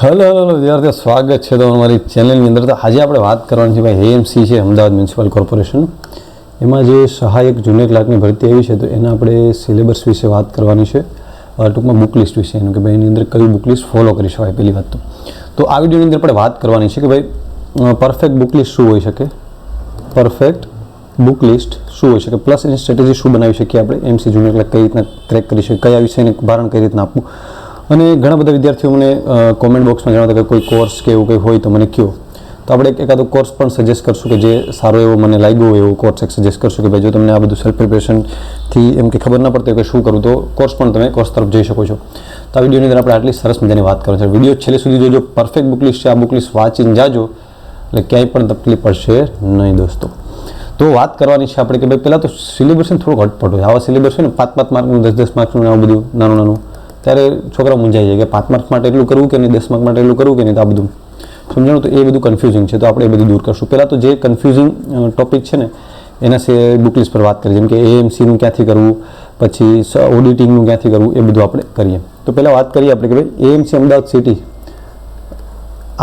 Hello hello વિદ્યાર્થીઓ, સ્વાગત છે તમારું મારી ચેનલની અંદર. તો આજે આપણે વાત કરવાની છે ભાઈ એએમસી છે, અમદાવાદ મ્યુનિસિપલ કોર્પોરેશન એમાં જે સહાયક જુનિયર ક્લાર્કની ભરતી આવી છે, તો એના આપણે સિલેબસ વિશે વાત કરવાની છે. ટૂંકમાં બુક લિસ્ટ વિશે, એનું કે ભાઈ એની અંદર કયું બુક લિસ્ટ ફોલો કરી શકાય પહેલી વાત તો. તો આ વિડીયોની અંદર આપણે વાત કરવાની છે કે ભાઈ પરફેક્ટ બુક લિસ્ટ શું હોઈ શકે? પરફેક્ટ બુક લિસ્ટ શું હોઈ શકે? પ્લસ એની સ્ટ્રેટેજી શું બનાવી શકીએ આપણે? એમસી જુનિયર ક્લાર્ક કઈ રીતના ક્રેક કરી શકીએ કયા વિષયને ભારણ કઈ રીતના આપવું? અને ઘણા બધા વિદ્યાર્થીઓ મને કોમેન્ટ બોક્સમાં જણાવતા કે કોઈ કોર્સ કે એવું કંઈ હોય તો મને કહો તો આપણે એક એકાદો કોર્સ પણ સજેસ્ટ કરશું કે જે સારો એવો મને લાગ્યો એવો કોર્સ એક સજેસ્ટ કરશું કે ભાઈ જો તમને આ બધું સેલ્ફ પ્રિપેરેશનથી એમ કે ખબર ના પડતી કે શું કરું, તો કોર્સ પણ તમે કોર્સ તરફ જઈ શકો છો. તો આ વિડીયોની અંદર આપણે આટલી સરસ મજાની વાત કરો છે. વીડિયો છેલ્લે સુધી જોજો. પરફેક્ટ બુક લિસ્ટ છે. આ બુક લિસ્ટ વાંચીને જાજો. એટલે ક્યાંય પણ તકલીફ પડશે નહીં દોસ્તો. તો વાત કરવાની છે આપણે કે ભાઈ પહેલાં તો સિલેબસ થોડુંક હોય. આવા સિલેબસ હોય ને, પાંચ પાંચ માર્કનું દસ દસ માર્કનું ને આવું બધું નાનું નાનું. ત્યારે છોકરા મૂંઝાઈ જાય કે પાંચ માર્ક માટે એટલું કરવું કે નહીં, દસ માર્ક માટે એટલું કરવું કે નહીં, તો આ બધું સમજાણું? તો એ બધું કન્ફ્યુઝિંગ છે. તો આપણે એ બધું દૂર કરશું. પહેલાં તો જે કન્ફ્યુઝિંગ ટોપિક છે ને, એના સિવાય બુક લિસ્ટ પર વાત કરીએ. જેમ કે એએમસીનું ક્યાંથી કરવું? પછી ઓડિટિંગનું ક્યાંથી કરવું? એ બધું આપણે કરીએ. તો પહેલાં વાત કરીએ આપણે કે ભાઈ એએમસી અમદાવાદ સિટી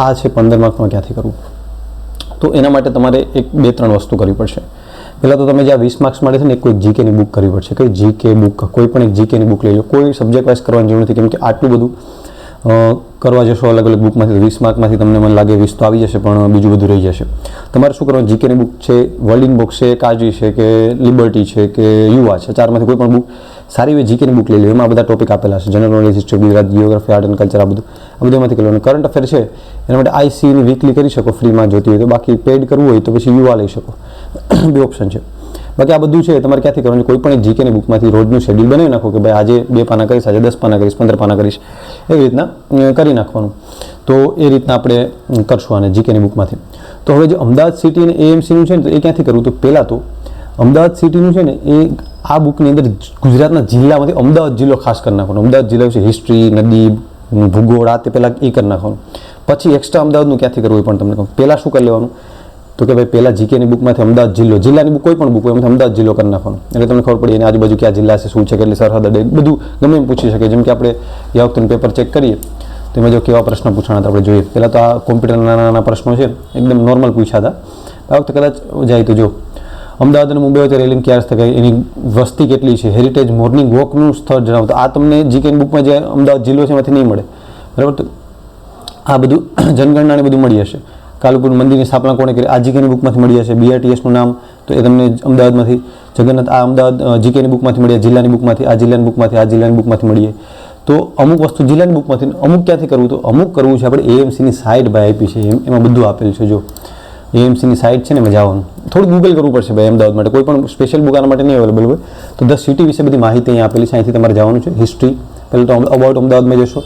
આ છે પંદર માર્કમાં ક્યાંથી કરવું? તો એના માટે તમારે એક બે ત્રણ વસ્તુ કરવી પડશે. પહેલાં તો તમે જે આ વીસ માર્ક્સ માટે છે ને કોઈ જીકેની બુક કરવી પડશે. કઈ જીકે બુક કોઈ પણ એક જીકેની બુક લઈ લો. કોઈ સબ્જેક્ટ વાઇઝ કરવાની જરૂર નથી. કેમ કે આટલું બધું કરવા જશો અલગ અલગ બુકમાંથી વીસ માર્કમાંથી તમને મને લાગે વીસ તો આવી જશે, પણ બીજું બધું રહી જશે. તમારે શું કરવાનું? જીકેની બુક છે વર્લ્ડિંગ બુક છે કાજી છે, કે લિબર્ટી છે, કે યુવા છે, ચારમાંથી કોઈ પણ બુક સારી એવી જીકેની બુક લઈ લો. એમાં બધા ટોપિક આપેલા છે. General knowledge history Gujarat geography art and culture આ બધું, આ એમાંથી કરવાનું કરંટ અફેર છે, એના માટે આઈસીની વીકલી કરી શકો ફ્રીમાં જોતી હોય તો. બાકી પેડ કરવું હોય તો પછી યુવા લઈ શકો. બે ઓપ્શન છે. બાકી આ બધું છે, તમારે ક્યાંથી કરવાનું? કોઈ પણ એક જીકેની બુકમાંથી રોજનું શેડ્યુલ બનાવી નાખો કે ભાઈ આજે બે પાના કરીશ, આજે દસ પાના કરીશ, પંદર પાના કરીશ, એવી રીતના કરી નાખવાનું. તો એ રીતના આપણે કરશું આને જીકેની બુકમાંથી તો હવે જે અમદાવાદ સિટી અને એએમસીનું છે ને, તો એ ક્યાંથી કરવું? તો પહેલાં તો અમદાવાદ સિટીનું છે ને, એ આ બુકની અંદર ગુજરાતના જિલ્લામાંથી અમદાવાદ જિલ્લો ખાસ કરી નાખવાનો. અમદાવાદ જિલ્લો વિશે હિસ્ટ્રી નદી, ભૂગોળ, આ તે પહેલાં એ કરી નાખવાનું. પછી એક્સ્ટ્રા અમદાવાદનું ક્યાંથી કરવું એ પણ તમને કહું. પહેલાં શું કરી લેવાનું? તો કે ભાઈ પહેલાં જીકેની બુકમાંથી અમદાવાદ જિલ્લો, જિલ્લાની બુક કોઈ પણ બુક હોય, એમાંથી અમદાવાદ જિલ્લો કરી નાખવાનો. એટલે તમને ખબર પડી, એની આજુબાજુ ક્યાં જિલ્લા છે, શું છે, કેટલી સરહદ અડે બધું ગમે એમ પૂછી શકે જેમ કે આપણે એ વખતનું પેપર ચેક કરીએ, તો એમાં જો કેવા પ્રશ્ન પૂછાણા હતા આપણે જોઈએ. પહેલાં તો આ કોમ્પ્યુટરના નાના નાના પ્રશ્નો છે, એકદમ નોર્મલ પૂછ્યા હતા. આ વખતે કદાચ જાય તો જો, અમદાવાદ અને મુંબઈ વચ્ચે રેલિંગ ક્યારે થાય એની વસ્તી કેટલી છે? હેરિટેજ મોર્નિંગ વોકનું સ્થળ જણાવો આ તમને જીકેની બુકમાં જે અમદાવાદ જિલ્લો છે એમાંથી નહીં મળે. બરાબર? તો આ બધું જનગણનાને બધું મળી હશે. કાલુપુર મંદિરની સ્થાપના કોણે કરી? આ જીકેની બુકમાંથી મળી જશે બીઆરટીએસનું નામ. તો એ તમને અમદાવાદમાંથી, જગન્નાથ, આ અમદાવાદ જીકેની બુકમાંથી મળીએ, જિલ્લાની બુકમાંથી આ જિલ્લાની બુકમાંથી આ જિલ્લાની બુકમાંથી મળીએ. તો અમુક વસ્તુ જિલ્લાની બુકમાંથી અમુક ક્યાંથી કરવું? તો અમુક કરવું છે આપણે એએમસીની સાઇટ ભાઈ આપી છે. એમ- બધું આપેલું છે, જો. એએમસીની સાઇટ છે ને, એમાં જવાનું. થોડું ગૂગલ કરવું પડશે ભાઈ અમદાવાદ માટે. કોઈ પણ સ્પેશિયલ બુક આના માટે નહીં અવેલેબલ હોય. તો ધ સિટી વિશે બધી માહિતી અહીં આપેલી છે. અહીંથી તમારે જવાનું છે. હિસ્ટ્રી પહેલાં તો અબાઉટ અમદાવાદમાં જશો.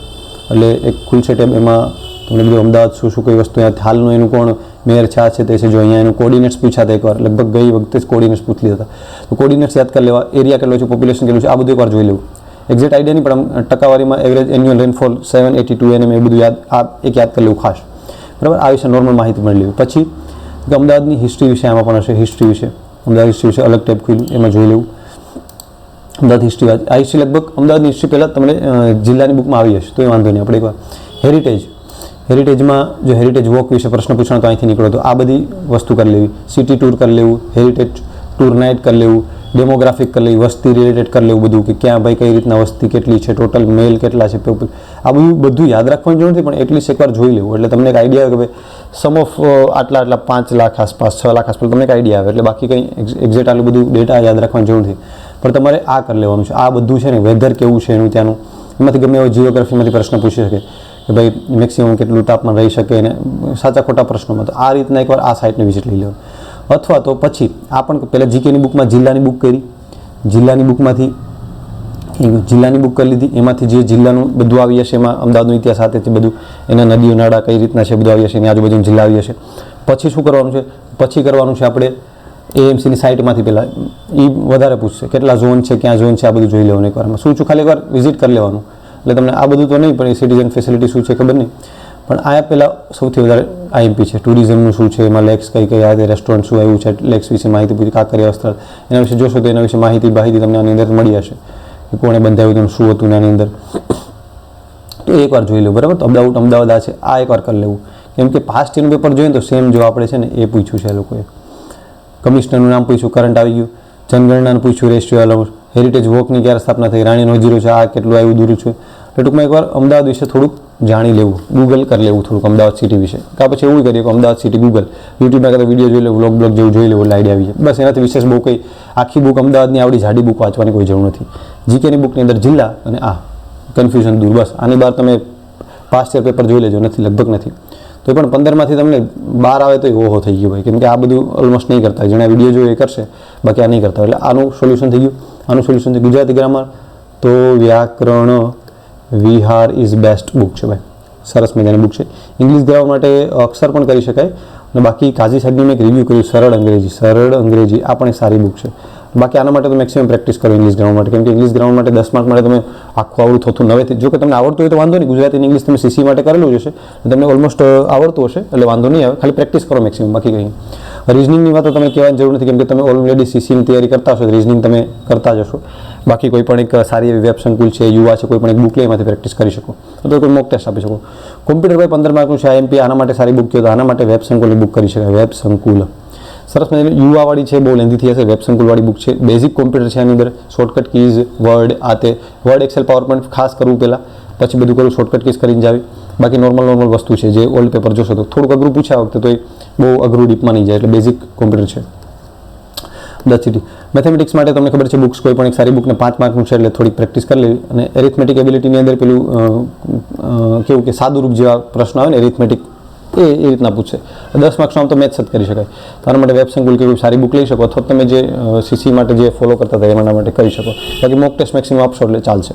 એટલે એક ખુલશે ટેબ એમાં તમને બધું અમદાવાદ શું શું કઈ વસ્તુ અહીંયા હાલનું એનું કોણ મેયર છા છે, તે છે, જો અહીંયા એનું કોર્ડિનેટ્સ પૂછ્યા હતા એકવાર, લગભગ ગઈ વખતે જ કોર્ડિનેટ્સ પૂછી લીધા હતા. તો કોર્ડિનેટ્સ યાદ કરી લેવા એરિયા કેટલો છે પોપ્યુલેશન કેટલું છે, આ બધું એકવાર જોઈ લેવું. એક્ઝેક્ટ આઈડિયા નહીં, પણ આમ ટકાવારીમાં average annual rainfall seven eighty two NM એ બધું યાદ, આ એક યાદ કરી લેવું ખાસ. બરાબર? આ વિશે નોર્મલ માહિતી મળી લેવી. પછી અમદાવાદની હિસ્ટ્રી વિશે, આમાં પણ હશે હિસ્ટ્રી વિશે. અમદાવાદ હિસ્ટ્રી વિશે અલગ ટાઈપ ખુલ્યું એમાં જોઈ લેવું. અમદાવાદ હિસ્ટ્રી આ હિસ્ટ્રી લગભગ અમદાવાદની હિસ્ટ્રી પહેલાં તમને જિલ્લાની બુકમાં આવી હશે, તો એ વાંધો નહીં, આપણે એકવાર. હેરિટેજ હેરિટેજમાં જો હેરિટેજ વોક વિશે પ્રશ્ન પૂછવાનો તો અહીંથી નીકળો તો આ બધી વસ્તુ કરી લેવી. સિટી ટૂર કરી લેવું, હેરિટેજ ટૂર નાઇટ કરી લેવું, ડેમોગ્રાફિક કરી લેવી, વસ્તી રિલેટેડ કરી લેવું બધું કે ક્યાં ભાઈ કઈ રીતના વસ્તી કેટલી છે, ટોટલ મેલ કેટલા છે પીપલ આ બધું બધું યાદ રાખવાની જરૂર નથી, પણ એટલીસ્ટ એકવાર જોઈ લેવું. એટલે તમને એક આઈડિયા આવે કે ભાઈ સમ ઓફ આટલા આટલા પાંચ લાખ આસપાસ, છ લાખ આસપાસ, તમને એક આઈડિયા આવે. એટલે બાકી કંઈ એક્ઝેક્ટ આટલું બધું ડેટા યાદ રાખવાની જરૂર નથી. પણ તમારે આ કરી લેવાનું છે. આ બધું છે ને વેધર કેવું છે એનું ત્યાંનું? એમાંથી ગમે એવો જીઓગ્રાફીમાંથી પ્રશ્ન પૂછી શકે. કે ભાઈ મેક્સિમમ કેટલું તાપમાન રહી શકે અને સાચા ખોટા પ્રશ્નોમાં તો આ રીતના એકવાર આ સાઇટની વિઝિટ લઈ લેવાનું અથવા તો પછી આ પણ પહેલાં જીકેની બુકમાં જિલ્લાની બુક કરી. જિલ્લાની બુકમાંથી જિલ્લાની બુક કરી લીધી. એમાંથી જે જિલ્લાનું બધું આવી હશે, એમાં અમદાવાદનો ઇતિહાસ સાથે બધું, એના નદીઓ, નાળા કઈ રીતના છે, બધું આવી હશે, એની આજુબાજુ જિલ્લા આવી હશે. પછી શું કરવાનું છે? પછી કરવાનું છે આપણે એએમસીની સાઇટમાંથી પહેલાં. એ વધારે પૂછશે, કેટલા ઝોન છે, ક્યાં ઝોન છે, આ બધું જોઈ લેવાનું એકવારમાં શું છું ખાલી એકવાર વિઝિટ કરી લેવાનું. એટલે તમને આ બધું તો નહીં, પણ એ સિટીઝન ફેસિલિટી શું છે ખબર નહીં. પણ આ પહેલાં સૌથી વધારે આઈએમપી છે. ટુરિઝમનું શું છે, એમાં લેક્સ કઈ કઈ આજે રેસ્ટોરન્ટ શું આવ્યું છે લેક્સ વિશે માહિતી પૂછી કાંકરિયા સ્થળ એના વિશે જોશો તો એના વિશે માહિતી માહિતી તમને આની અંદર મળી હશે કે કોણે બંધાવ્યું હતું શું હતું ને આની અંદર. તો એકવાર જોઈ લેવું બરાબર? તો અમદાવાદ અમદાવાદ આ છે. આ એકવાર કરી લેવું. કેમ કે પાસ્ટ ઇયરનું પેપર જોઈએ તો સેમ જો આપણે છે ને એ પૂછ્યું છે એ લોકોએ. કમિશનરનું નામ પૂછ્યું કરંટ આવી ગયું. જનગણનાનું પૂછ્યું, રેશિયો અલાઉન્સ હેરિટેજ વોકની ક્યારે સ્થાપના થઈ? રાણીનો જીરો છે. આ કેટલું આવ્યું, દૂર છે? એટલે ટૂંકમાં એકવાર અમદાવાદ વિશે થોડુંક જાણી લેવું ગૂગલ કરી લેવું થોડુંક અમદાવાદ સિટી વિશે. કાં પછી એવું કરીએ કે અમદાવાદ સિટી ગૂગલ યુટ્યુબમાં કદાચ વીડિયો જોઈ લે વ્લોગ બ્લોગ જેવું જોઈ લેવું આઈડિયા આવી જાય. બસ એનાથી વિશેષ બહુ કંઈ, આખી બુક અમદાવાદની આવડી જાડી બુક વાંચવાની કોઈ જરૂર નથી. જીકેની બુકની અંદર જિલ્લા અને આ કન્ફ્યુઝન દૂર. બસ આની બહાર તમે પાસ્ટ યર પેપર જોઈ લેજો, નથી, લગભગ નથી. તો પણ પંદરમાંથી તમને બાર આવે તો ઓહો થઈ ગયું ભાઈ. કેમ કે આ બધું ઓલમોસ્ટ નહીં કરતા. જેણે વીડિયો જોયો એ કરશે, બાકી આ નહીં કરતા. એટલે આનું સોલ્યુશન થઈ ગયું. આનું સોલ્યુશન છે ગુજરાતી ગ્રામર તો વ્યાકરણ વિહાર ઇઝ બેસ્ટ બુક છે ભાઈ. સરસ મજાની બુક છે. ઇંગ્લિશ ગ્રામર માટે અક્ષર પણ કરી શકાય. અને બાકી કાઝી સાહેબની મેં એક રિવ્યૂ કર્યું, સરળ અંગ્રેજી. સરળ અંગ્રેજી. આ પણ સારી બુક છે. બાકી આના માટે તો મેક્સિમમ પ્રેક્ટિસ કરો ઇંગ્લિશ ગ્રામર માટે. કેમ કે ઇંગ્લિશ ગ્રામર માટે દસ માર્ક માટે તમે આખું આવડું થતું નવેથી, જો કે તમને આવડતું હોય તો વાંધો નહીં. ગુજરાતી ઇંગ્લિશ તમે સીસી માટે કરેલું જ હશે. તમને ઓલમોસ્ટ આવડતું હશે, એટલે વાંધો નહીં આવે. ખાલી પ્રેક્ટિસ કરો મેક્સિમમ બાકી કંઈ રિઝનિંગની વાત તો તમે કહેવાની જરૂર નથી, કેમ કે તમે ઓલરેડી સીસીની તૈયારી કરતા હશો રિઝનિંગ તમે કરતા જ હશો. બાકી કોઈ પણ એક સારી એવી વેબ સંકુલ છે, યુવા છે, કોઈ પણ એક બુક લઈ એમાંથી પ્રેક્ટિસ કરી શકો. અથવા કોઈ મોક ટેસ્ટ આપી શકો. કોમ્પ્યુટર ભાઈ પંદર માર્કનું છે આઈએમપી આના માટે સારી બુક કહો તો આના માટે વેબ સંકુલ બુક કરી શકાય. વેબ સંકુલ. સરસ મજાની યુવાવાળી છે, બહુ લેન્થીથી હશે વેબ સંકુલવાળી બુક છે. બેઝિક કોમ્પ્યુટર છે આની અંદર. શોર્ટકટ કીઝ વર્ડ આ તે. વર્ડ એક્સેલ પાવર પોઈન્ટ ખાસ કરવું પહેલાં. પછી બધું કરું શોર્ટકટ કીઝ કરીને જાવી બાકી નોર્મલ નોર્મલ વસ્તુ છે, જે ઓલ્ડ પેપર જોશો તો. થોડુંક અઘરું પૂછ્યા વખતે તો એ બહુ અઘરું ડીપમાં નહીં જાય. એટલે બેઝિક કોમ્પ્યુટર છે. સિટી મેથેમેટિક્સ માટે તમને ખબર છે બુક્સ કોઈ પણ એક સારી બુકને પાંચ માર્કનું છે એટલે થોડીક પ્રેક્ટિસ કરી લેવી. અને એરિથમેટિક એબિલિટીની અંદર પેલું કેવું કે સાદુરૂપ જેવા પ્રશ્ન આવે ને એરિથમેટિક એ એ રીતના પૂછે. દસ માર્ક્સનો આમ તો મેથ્સ જ કરી શકાય. તારા માટે વેબ સંકુલ કે કોઈ સારી બુક લઈ શકો અથવા તમે જે સીસી માટે જે ફોલો કરતા હતા એના માટે કરી શકો. બાકી મોક ટેસ્ટ મેક્સિમમ આપશો એટલે ચાલશે.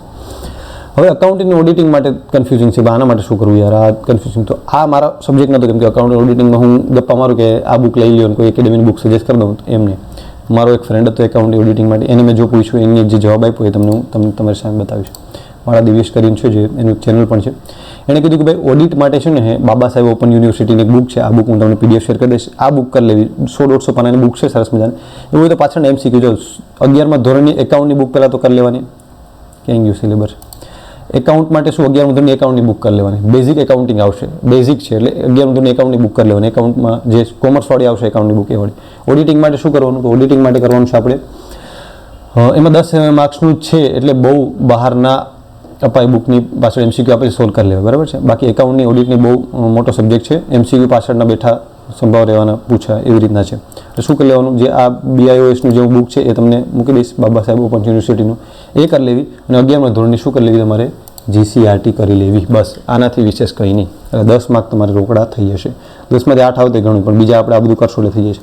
હવે અકાઉન્ટિંગ ઓડિટિંગ માટે કન્ફ્યુઝિંગ છે. આના માટે શું કરવું યાર? આ કન્ફ્યુઝિંગ તો આ મારા સબ્જેક્ટ નહોતો કેમ કે અકાઉન્ટ ઓડિટિંગમાં હું ગપ્પા મારું કે આ બુક લઈ લ્યો કોઈ એકેડેમીની બુક સજેસ્ટ કરી દઉં એમ નહીં. મારો એક ફ્રેન્ડ હતો એકાઉન્ટ ઓડિટિંગ માટે. એને મેં જો પૂછ્યું, એની જે જવાબ આપ્યો એ તમને હું તમને તમારી સામે બતાવીશ. મારા દિવ્યેશ કરીને છે, જે એનું ચેનલ પણ છે. એણે કીધું કે ભાઈ ઓડિટ માટે છે ને બાબા સાહેબ ઓપન યુનિવર્સિટીની એક બુક છે, આ બુક હું તમને પીડીએફ શેર કરી દઈશ. આ બુક કરી લેવી. સો દોઢસો પાનાની બુક છે, સરસ મજાની. એવું તો પાછળ એમ શીખ્યું જો અગિયારમાં ધોરણની એકાઉન્ટની બુક પહેલાં તો કરી લેવાની. ક્યાં ગયું સિલેબસ એકાઉન્ટ માટે શું? અગિયાર ધોરણની એકાઉન્ટની બુક કરી લેવાની. બેઝિક એકાઉન્ટિંગ આવશે. બેઝિક છે એટલે અગિયાર ધોરણની એકાઉન્ટની બુક કરી લેવાની. એકાઉન્ટમાં જે કોમર્સવાળી આવશે એકાઉન્ટની બુક એ વાળી. ઓડિટિંગ માટે શું કરવાનું? તો ઓડિટિંગ માટે કરવાનું છે આપણે એમાં દસ માર્ક્સનું છે, એટલે બહુ બહારના અપાય બુકની પાછળ એમસીક્યુ આપણે સોલ્વ કરી લેવા બરાબર છે? બાકી એકાઉન્ટની ઓડિટની બહુ મોટો સબ્જેક્ટ છે. એમસીક્યુ પાછળના બેઠા સંભાવ રહેવાના પૂછા એવી રીતના છે. એટલે શું કરી લેવાનું? જે આ બીઆઈઓએસનું જે બુક છે એ તમને મૂકી દઈશ બાબા સાહેબ ઓપન યુનિવર્સિટીનું. એ કરી લેવી અને અગિયારમાં ધોરણની શું કરી લેવી તમારે? જીસીઆરટી કરી લેવી. બસ, આનાથી વિશેષ કંઈ નહીં. એટલે દસ માર્ક તમારે રોકડા થઈ જશે. દસમાંથી આઠ આવતે ઘણું પણ બીજા આપણે આ બધું કરશો એટલે થઈ જશે.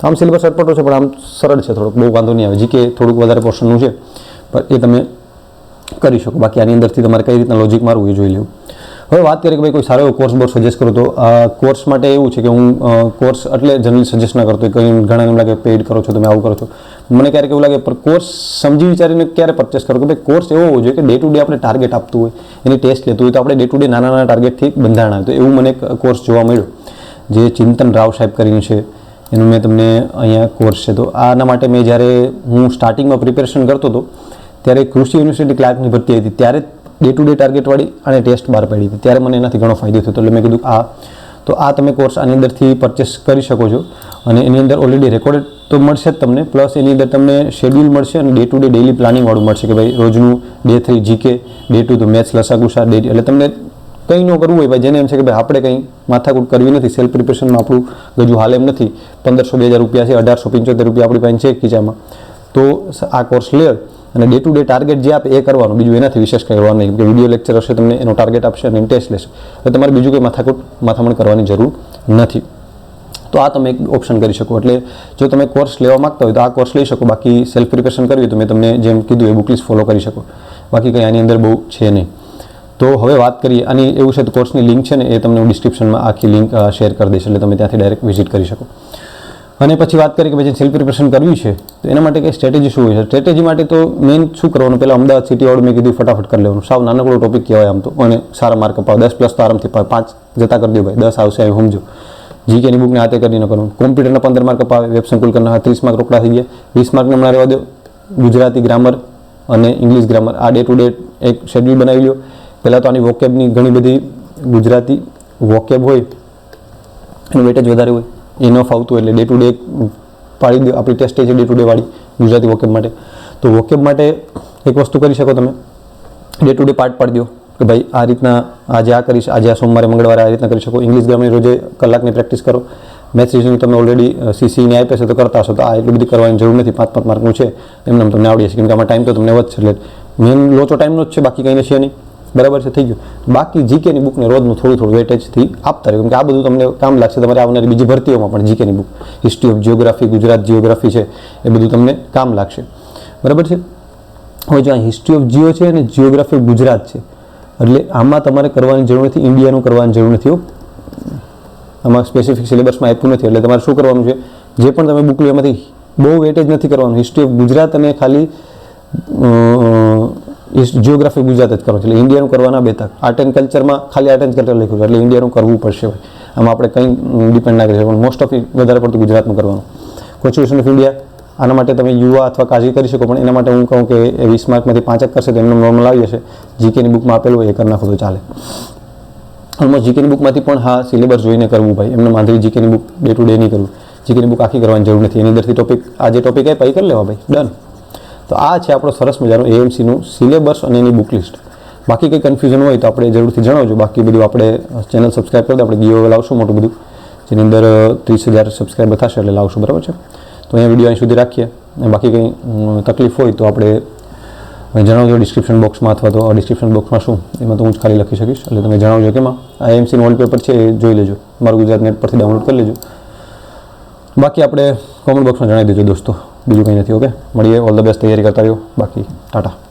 તો આમ સિલેબસ અટપટો છે, પણ આમ સરળ છે થોડુંક. બહુ વાંધો નહીં આવે. જીકે થોડુંક વધારે પોર્શનનું છે. પણ એ તમે કરી શકો. બાકી આની અંદરથી તમારે કઈ રીતના લોજિક મારવું એ જોઈ લેવું. હવે વાત કરીએ કે ભાઈ કોઈ સારો એવો કોર્સ બોર્ડ સજેસ્ટ કરો તો, આ કોર્સ માટે એવું છે કે હું કોર્સ એટલે જનરલી સજેસ્ટ ના કરતો. કંઈ ઘણા એમ લાગે પેઇડ કરો છો, તમે આવું કરો છો. મને ક્યારેક એવું લાગે, પણ કોર્સ સમજી વિચારીને ક્યારે પરચેસ કરો? કે ભાઈ કોર્સ એવો હોવો જોઈએ કે ડે ટુ ડે આપણે ટાર્ગેટ આપતું હોય, એની ટેસ્ટ લેતું હોય, તો આપણે ડે ટુ ડે નાના નાના ટાર્ગેટથી બંધારણ આવે તો એવું મને કોર્સ જોવા મળ્યો, જે ચિંતન રાવ સાહેબ કરીને છે. એનું મેં તમને અહીંયા કોર્સ છે. તો આના માટે મેં જ્યારે હું સ્ટાર્ટિંગમાં પ્રિપેરેશન કરતો હતો ત્યારે કૃષિ યુનિવર્સિટી ક્લાર્કની ભરતી હતી. ત્યારે ડે ટુ ડે ટાર્ગેટવાળી અને ટેસ્ટ બહાર પાડી હતી. ત્યારે મને એનાથી ઘણો ફાયદો થયો. એટલે મેં કીધું, આ, તો આ તમે કોર્સ આની અંદરથી પરચેસ કરી શકો છો અને એની અંદર ઓલરેડી રેકોર્ડેડ તો મળશે જ તમને. પ્લસ એની અંદર તમને શેડ્યુલ મળશે અને ડે ટુ ડે ડેલી પ્લાનિંગવાળું મળશે કે ભાઈ રોજનું day three GK day two તો મેથ્સ લસાગુસા ડે એટલે તમને કંઈ ન કરવું હોય ભાઈ. જેને એમ છે કે ભાઈ આપણે કંઈ માથાકૂટ કરવી નથી સેલ્ફ પ્રિપરેશનમાં આપણું ગજુ હાલ એમ નથી. પંદરસો બે હજાર રૂપિયા છે, અઢારસો પંચોતેર રૂપિયા આપણી પાસે છે ખીચામાં. તો આ કોર્સ લે. અને ડે ટુ ડે ટાર્ગેટ જે આપે એ કરવાનું. બીજું એનાથી વિશેષ કંઈ કરવાનું નહીં કે વીડિયો લેક્ચર હશે, તમને એનો ટાર્ગેટ આપશે અને ટેસ્ટ લેશે. એટલે તમારે બીજું કંઈ માથાકૂટ, માથામણ કરવાની જરૂર નથી. તો આ તમે એક ઓપ્શન કરી શકો. એટલે જો તમે કોર્સ લેવા માગતા હોય તો આ કોર્સ લઈ શકો. બાકી સેલ્ફ પ્રિપેરેશન કરવી તો મેં તમને જેમ કીધું એ બુકલિસ્ટ ફોલો કરી શકો. બાકી કંઈ આની અંદર બહુ છે નહીં. તો હવે વાત કરીએ. આની એવું છે તો કોર્સની લિંક છે ને એ તમને હું ડિસ્ક્રિપ્શનમાં આખી લિંક શેર કરી દઈશ. એટલે તમે ત્યાંથી ડાયરેક્ટ વિઝિટ કરી શકો. અને પછી વાત કરીએ કે પછી સેલ્ફ પ્રિપરેશન કરવી છે, તો એના માટે કંઈ સ્ટ્રેટેજી શું હોય છે? સ્ટ્રેટેજી માટે તો મેઇન શું કરવાનું? પહેલાં અમદાવાદ સિટી વાળું મેં કીધું ફટાફટ કરી લેવાનું. સાવ નાનકડો ટોપિક કહેવાય આમ તો. અને સારા માર્ક અપાવ. દસ પ્લસ તો આરામથી પાંચ જતા કરી દો ભાઈ. દસ આવશે એમ સમજો. જીકેની બુકને હાથે કરીને કરવાનું. કોમ્પ્યુટરના પંદર માર્ક અપાવે. વેબ સંકુલ કરના ત્રીસ માર્ક રોકડા થઈ ગયા. વીસ માર્કને હમણાં રહેવા દો. ગુજરાતી ગ્રામર અને ઇંગ્લિશ ગ્રામર આ ડે ટુ ડે એક શેડ્યુલ બનાવી લો પહેલાં તો આની વોકેબની ઘણી બધી ગુજરાતી વોકેબ હોય. એનું વેટેજ વધારે હોય. એ ન ફાવતું એટલે ડે ટુ ડે પાડી આપણી ટેસ્ટ છે ડે ટુ ડે વાળી ગુજરાતી વોકેબ માટે. તો વોકેબ માટે એક વસ્તુ કરી શકો તમે. ડે ટુ ડે પાર્ટ પાડી દો કે ભાઈ આ રીતના આજે આ કરીશ, આજે આ સોમવારે, મંગળવારે આ રીતના કરી શકો. ઇંગ્લિશ ગ્રામરની રોજે કલાકની પ્રેક્ટિસ કરો. મેથ્સ રીઝનિંગ તમે ઓલરેડી સીસીને આપ્યા છે તો કરતા હશો. તો આ એટલી બધી કરવાની જરૂર નથી. પાંચ પાંચ માર્કનું છે. એમને તમને આવડી જશે. કેમ કે આમાં ટાઈમ તો તમને વધશે. એટલે મેન લોચો ટાઈમનો જ છે, બાકી કંઈ નથી નહીં બરાબર છે, થઈ ગયું. બાકી જીકેની બુકને રોજનું થોડું થોડું વેટેજથી આપતા રહે. કેમ કે આ બધું તમને કામ લાગશે તમારે આવનારી બીજી ભરતીઓમાં પણ જીકેની book history of geography Gujarat geography છે, એ બધું તમને કામ લાગશે. બરાબર છે? હવે જો આ હિસ્ટ્રી ઓફ જીઓ છે અને જિયોગ્રાફી ગુજરાત છે, એટલે આમાં તમારે કરવાની જરૂર નથી ઇન્ડિયાનું કરવાની જરૂર નથી આમાં સ્પેસિફિક સિલેબસમાં આપ્યું નથી, એટલે તમારે શું કરવાનું છે, જે પણ તમે બુક લો એમાંથી બહુ વેટેજ નથી કરવાનું. હિસ્ટ્રી ઓફ ગુજરાત અને ખાલી જિયોગ્રાફી ગુજરાત જ કરો એટલે ઇન્ડિયાનું કરવાના બે તક. આર્ટ એન્ડ કલ્ચરમાં ખાલી આર્ટ એન્ડ કલ્ચર લખ્યું છે. એટલે ઇન્ડિયાનું કરવું પડશે આમાં આપણે કંઈ ડિપેન્ડ ના કરીએ પણ મોસ્ટ ઓફ વધારે પડતું ગુજરાતનું કરવાનું. કોન્સ્ટિટ્યુશન ઓફ ઇન્ડિયા આના માટે તમે યુવા અથવા કાળજી કરી શકો, પણ એના માટે હું કહું કે એ વીસ માર્કમાંથી પાંચ જ કરશે તો એમનો નોર્મલ આવી જશે. જીકેની બુકમાં આપેલું હોય એ કરી નાખો તો ચાલે. ઓલમોસ્ટ જીકેની બુકમાંથી પણ હા સિલેબસ જોઈને કરવું ભાઈ. એમને માંધરી જીકેની બુક ડે ટુ ડે નહીં કરવું. જીકેની બુક આખી કરવાની જરૂર નથી. એની અંદરથી ટોપિક આ જે ટોપિક આપ્યા, એ કરી લેવા ભાઈ. ડન તો આ છે આપણો સરસ મજાનો એએમસીનું સિલેબસ અને એની બુક લિસ્ટ. બાકી કંઈ કન્ફ્યુઝન હોય તો આપણે જરૂરથી જણાવજો. બાકી બધું આપણે ચેનલ સબસ્ક્રાઈબ કરી દો, આપણે ગીઓ લાવશું મોટું બધું, જેની અંદર ત્રીસ હજાર સબસ્ક્રાઈબર થશે એટલે લાવશું, બરાબર છે? તો અહીંયા વીડિયો અહીં સુધી રાખીએ. અને બાકી કંઈ તકલીફ હોય તો આપણે જણાવજો ડિસ્ક્રિપ્શન બોક્સમાં અથવા તો ડિસ્ક્રિપ્શન બોક્સમાં શું, એમાં તો હું જ ખાલી લખી શકીશ. એટલે તમે જણાવજો કે એમાં. આ એમસીનું વોલપેપર છે, એ જોઈ લેજો. મારું ગુજરાત નેટ પરથી ડાઉનલોડ કરી લેજો. બાકી આપણે કોમેન્ટ બોક્સમાં જણાવી દેજો દોસ્તો. બીજું કંઈ નથી ઓકે મળીએ ઓલ ધ બેસ્ટ તૈયારી કરતા રહ્યો. બાકી ટાટા.